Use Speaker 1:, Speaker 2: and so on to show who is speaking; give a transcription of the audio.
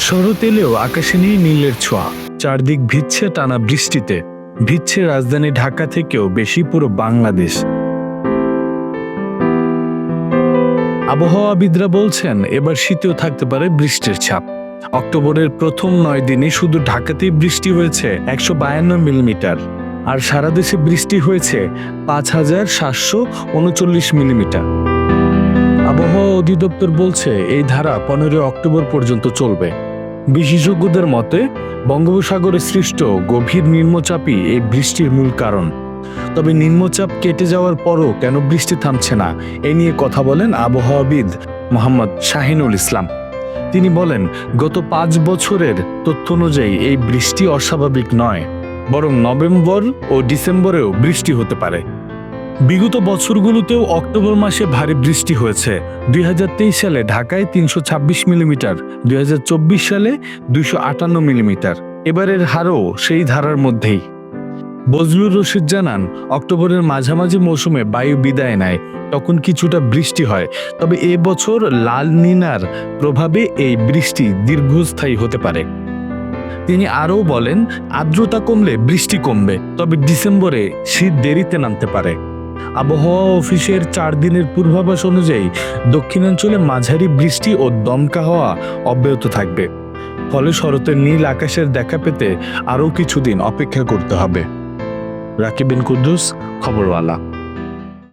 Speaker 1: শরৎ এলেও আকাশে নেই নীলের ছোঁয়া। চারদিক ভিজছে টানা বৃষ্টিতে। ভিজছে রাজধানী ঢাকা থেকেও বেশি পুরো বাংলাদেশ। আবহাওয়াবিদরা বলছেন, এবার শীতেও থাকতে পারে বৃষ্টির ছাপ। অক্টোবরের প্রথম নয় দিনে শুধু ঢাকাতেই বৃষ্টি হয়েছে একশো বায়ান্ন মিলিমিটার। আর সারা দেশে বৃষ্টি হয়েছে পাঁচ হাজার সাতশো উনচল্লিশ মিলিমিটার। আবহাওয়া অধিদপ্তর বলছে, এই ধারা পনেরোই অক্টোবর পর্যন্ত চলবে। বিশেষজ্ঞদের মতে, বঙ্গোপসাগরে সৃষ্ট গভীর নিম্নচাপই এই বৃষ্টির মূল কারণ। তবে নিম্নচাপ কেটে যাওয়ার পরও কেন বৃষ্টি থামছে না, এ নিয়ে কথা বলেন আবহাওয়াবিদ মোহাম্মদ শাহিনুল ইসলাম। তিনি বলেন, গত পাঁচ বছরের তথ্য অনুযায়ী এই বৃষ্টি অস্বাভাবিক নয়, বরং নভেম্বর ও ডিসেম্বরেও বৃষ্টি হতে পারে। বিগত বছরগুলোতেও অক্টোবর মাসে ভারী বৃষ্টি হয়েছে। দুই হাজার তেইশ সালে ঢাকায় তিনশো ছাব্বিশ মিলিমিটার, দুই হাজার চব্বিশ সালে দুইশো আটান্ন মিলিমিটার। এবারের হারও সেই ধারার মধ্যেই। বজলুর রশিদ জানান, অক্টোবরের মাঝামাঝি মৌসুমে বায়ু বিদায় নেয়, তখন কিছুটা বৃষ্টি হয়। তবে এ বছর লাল নিনার প্রভাবে এই বৃষ্টি দীর্ঘস্থায়ী হতে পারে। তিনি আরও বলেন, আর্দ্রতা কমলে বৃষ্টি কমবে, তবে ডিসেম্বরে শীত দেরিতে নামতে পারে। আবহাওয়া অফিসের চার দিনের পূর্বাভাস অনুযায়ী দক্ষিণাঞ্চলে মাঝারি বৃষ্টি ও দমকা হওয়া অব্যাহত থাকবে। ফলে শরতের নীল আকাশের দেখা পেতে আরও কিছুদিন অপেক্ষা করতে হবে। রাকিবিন কুদ্দুস, খবরওয়ালা।